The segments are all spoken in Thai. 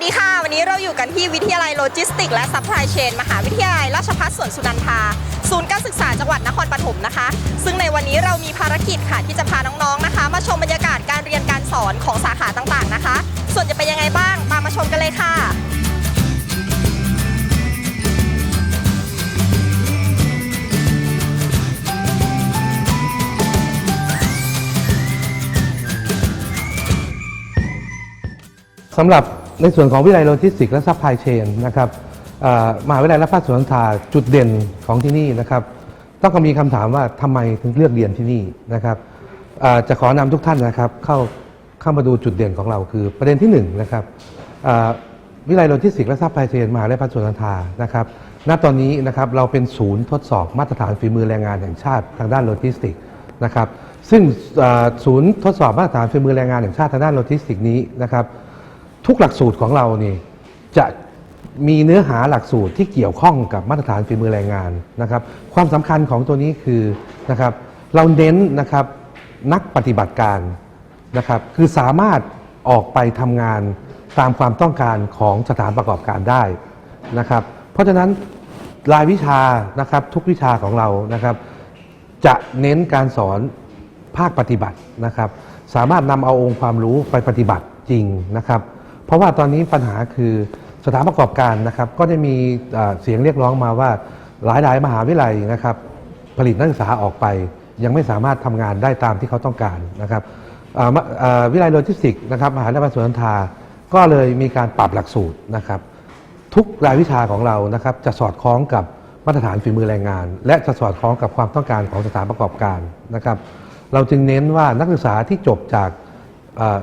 สดีค่ะ วันนี้เราอยู่กันที่วิทยาลัยโลจิสติก และซัพพลายเชนมหาวิทยาลัยราชภัฏสวนสุนันทา ศูนย์การศึกษาจังหวัดนครปฐมนะคะ ซึ่งในวันนี้เรามีภารกิจค่ะที่จะพาน้องๆนะคะ มาชมบรรยากาศการเรียนการสอนของสาขาต่างๆนะคะ ส่วนจะเป็นยังไงบ้างตามมาชมกันเลยค่ะสำหรับ ในส่วนของวิทยาลัยโลจิสติกส์และซัพพลายเชนนะครับมหาวิทยาลัยราชภัฏสวนนทาจุดเด่นของที่นี่นะครับต้องมีคำถามว่าทำไมถึงเลือกเรียนที่นี่นะครับจะขอนำทุกท่านนะครับเข้าเข้ามาดูจุดเด่นของเราคือประเด็นที่หนึ่งนะครับวิทยาลัยโลจิสติกส์และซัพพลายเชนมหาวิทยาลัยราชภัฏสวนนทานะครับ ณ ตอนนี้นะครับเราเป็นศูนย์ทดสอบมาตรฐานฝีมือแรงงานแห่งชาติทางด้านโลจิสติกส์นะครับ ซึ่งศูนย์ทดสอบมาตรฐานฝีมือแรงงานแห่งชาติทางด้านโลจิสติกส์นี้นะครับ ทุกหลักสูตรของเรานี่จะมีเนื้อหาหลักสูตรที่เกี่ยวข้องกับมาตรฐานฝีมือแรงงานนะครับความสำคัญของตัวนี้คือนะครับเราเน้นนะครับนักปฏิบัติการนะครับคือสามารถออกไปทำงานตามความต้องการของสถานประกอบการได้นะครับเพราะฉะนั้นรายวิชานะครับทุกวิชาของเรานะครับจะเน้นการสอนภาคปฏิบัตินะครับ สามารถนำเอาองค์ความรู้ไปปฏิบัติจริงนะครับ เพราะว่าตอนนี้ปัญหาคือสถานประกอบการนะครับ ก็ได้มีเสียงเรียกร้องมาว่าหลายๆ มหาวิทยาลัยนะครับ ผลิตนักศึกษาออกไป ยังไม่สามารถทำงานได้ตามที่เขาต้องการนะครับวิทยาลัยโลจิสติกส์นะครับมหาวิทยาลัยสวนนทาก็เลยมีการปรับหลักสูตรนะครับ ทุกรายวิชาของเรานะครับจะสอดคล้องกับมาตรฐานฝีมือแรงงาน และจะสอดคล้องกับความต้องการของสถานประกอบการนะครับ เราจึงเน้นว่านักศึกษาที่จบจาก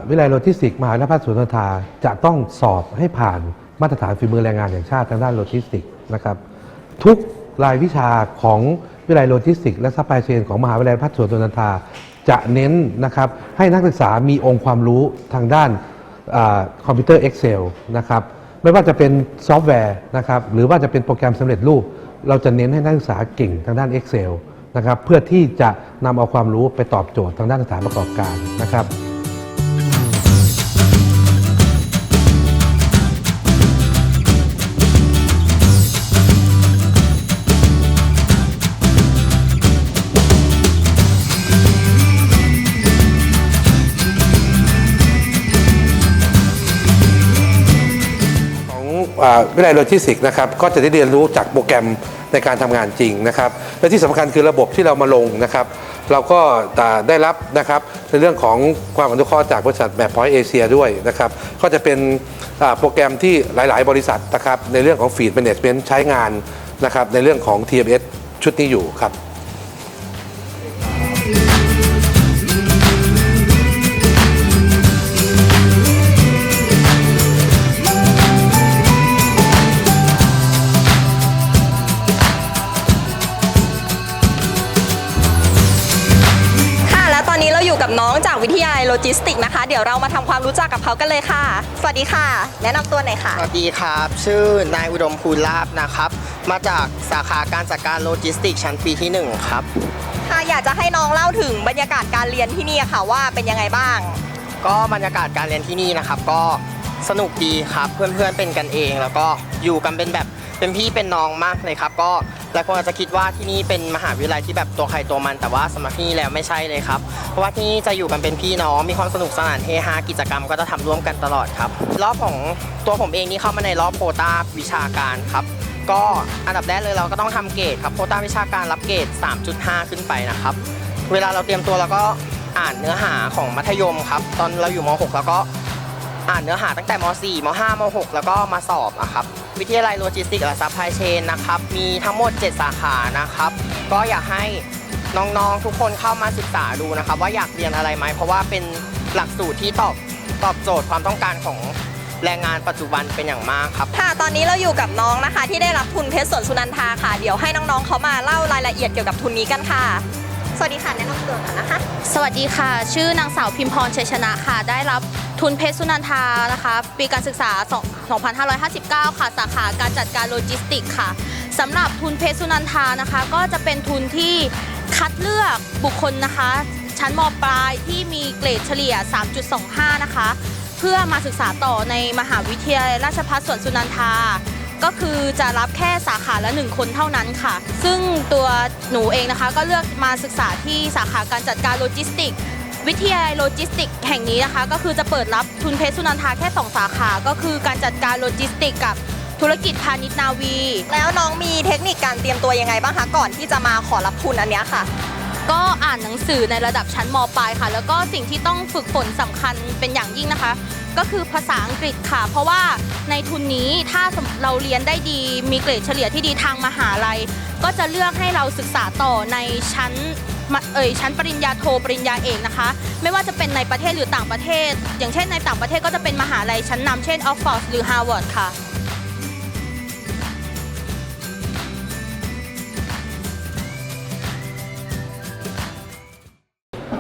วิทยาลัยโลจิสติกส์มหาวิทยาลัยภาคสวนนทาจะต้องสอบให้ผ่านมาตรฐานฝีมือแรงงานแห่งชาติทางด้านโลจิสติกส์นะครับทุกรายวิชาของวิทยาลัยโลจิสติกส์และซัพพลายเชนของมหาวิทยาลัยภาคสวนนทาจะเน้นนะครับให้นักศึกษามีองค์ความรู้ทางด้านอคอมพิวเตอร์ Excel นะครับไม่ว่าจะเป็นซอฟต์แวร์นะครับหรือว่าจะเป็นโปรแกรมสำเร็จรูป เราจะเน้นให้นักศึกษาเก่งทางด้าน Excel นะครับเพื่อที่จะนำเอาความรู้ไปตอบโจทย์ทางด้านสถานประกอบการนะครับ วิทยาลัยโลจิสติกส์นะครับก็จะได้เรียนรู้จากโปรแกรมในการทำงานจริงนะครับและที่สำคัญคือระบบที่เรามาลงนะครับ เราก็ได้รับนะครับในเรื่องของความอนุเคราะห์จากบริษัทแบบพอยต์เอเชียด้วยนะครับก็จะเป็นโปรแกรมที่หลาย ๆ บริษัทนะครับในเรื่องของฟีดแมネจเมนต์ใช้งานนะครับในเรื่องของ TMS ชุดนี้อยู่ครับ จิสติกส์นะคะ เดี๋ยวเรามาทำความรู้จักกับเขากันเลยค่ะ สวัสดีค่ะ แนะนำตัวหน่อยค่ะ สวัสดีครับ ชื่อนายอุดมภูลลาบนะครับ มาจากสาขาการจัดการโลจิสติกส์ชั้นปีที่ 1 ครับ ค่ะ อยากจะให้น้องเล่าถึงบรรยากาศการเรียนที่นี่ค่ะว่าเป็นยังไงบ้าง ก็บรรยากาศการเรียนที่นี่นะครับก็สนุกดีครับ เพื่อนๆเป็นกันเอง แล้วก็อยู่กันเป็นแบบเป็นพี่เป็นน้องมากเลยครับ ก็ หลายคนอาจจะคิดว่าที่นี่เป็นมหาวิทยาลัยที่แบบตัวใครตัวมันแต่ว่าสำหรับที่นี่แล้วไม่ใช่เลยครับ เพราะว่าที่นี่จะอยู่กันเป็นพี่น้องมีความสนุกสนานเฮฮากิจกรรมก็จะทำร่วมกันตลอดครับ รอบของตัวผมเองนี่เข้ามาในรอบโควต้าวิชาการครับก็อันดับแรกเลยเราก็ต้องทำเกรดครับโควต้าวิชาการรับเกรด 3.5 ขึ้นไปนะครับ เวลาเราเตรียมตัวเราก็อ่านเนื้อหาของมัธยมครับ ตอนเราอยู่ม .6 แล้วก็ อ่านเนื้อหาตั้งแต่ม .4 ม .5 ม .6 แล้วก็มาสอบอะครับ วิทยาลัยโลจิสติกส์และซัพพลายเชนนะครับ มีทั้งหมด 7 สาขานะครับ ก็อยากให้น้องๆทุกคนเข้ามาศึกษาดูนะครับ ว่าอยากเรียนอะไรไหม เพราะว่าเป็นหลักสูตรที่ตอบตอบโจทย์ความต้องการของแรงงานปัจจุบันเป็นอย่างมากครับ ค่ะ ตอนนี้เราอยู่กับน้องนะคะ ที่ได้รับทุนเพชรสวนสุนันทาค่ะ เดี๋ยวให้น้องๆเขามาเล่ารายละเอียดเกี่ยวกับทุนนี้กันค่ะ สวัสดีค่ะแนะนำตัวก่อนนะคะ สวัสดีค่ะ ชื่อนางสาวพิมพรชัยชนะค่ะ ได้รับ ทุนเพชรสุนันทานะคะ ปีการศึกษา 2559 ค่ะ สาขาการจัดการโลจิสติกส์ค่ะสำหรับทุนเพชรสุนันทานะคะ ก็จะเป็นทุนที่คัดเลือกบุคคลนะคะ ชั้นมปลายที่มีเกรดเฉลี่ย 3.25 นะคะ เพื่อมาศึกษาต่อในมหาวิทยาลัยราชภัฏสวนสุนันทา ก็คือจะรับแค่สาขาละหนึ่งคนเท่านั้นค่ะ ซึ่งตัวหนูเองนะคะก็เลือกมาศึกษาที่สาขาการจัดการโลจิสติกส์ วิทยาลัยโลจิสติกแห่งนี้นะคะ ก็คือจะเปิดรับทุนเพชรสุนันทาแค่ 2 สาขา ก็คือการจัดการโลจิสติกกับธุรกิจพาณิชย์นาวี แล้วน้องมีเทคนิคการเตรียมตัวยังไงบ้างคะก่อนที่จะมาขอรับทุนอันเนี้ยค่ะ ก็อ่านหนังสือในระดับชั้นมปลายค่ะ แล้วก็สิ่งที่ต้องฝึกฝนสำคัญเป็นอย่างยิ่งนะคะ ก็คือภาษาอังกฤษค่ะ เพราะว่าในทุนนี้ถ้าเราเรียนได้ดีมีเกรดเฉลี่ยที่ดีทางมหาลัย ก็จะเลือกให้เราศึกษาต่อในชั้นม เอ่ยชั้นปริญญาโทปริญญาเอกนะคะ ไม่ว่าจะเป็นในประเทศหรือต่างประเทศ อย่างเช่นในต่างประเทศก็จะเป็นมหาลัยชั้นนำเช่นออกฟอร์ดหรือฮาร์วาร์ดค่ะ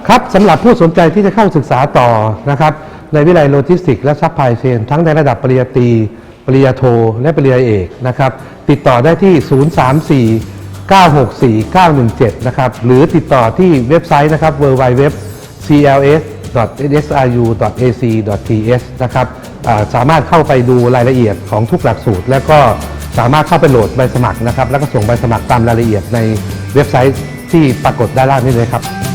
ครับสำหรับผู้สนใจที่จะเข้าศึกษาต่อนะครับในวิทยาลัยโลจิสติกส์และซัพพลายเชนทั้งในระดับปริญญาตรีปริญญาโท และปริญญาเอกนะครับติดต่อได้ที่ 034 964 917 นะครับ หรือติดต่อที่เว็บไซต์นะครับ www cls nsru ac th นะครับสามารถเข้าไปดูรายละเอียดของทุกหลักสูตร และก็สามารถเข้าไปโหลดใบสมัครนะครับ แล้วก็ส่งใบสมัครตามรายละเอียดในเว็บไซต์ที่ปรากฏด้านล่างนี้เลยครับ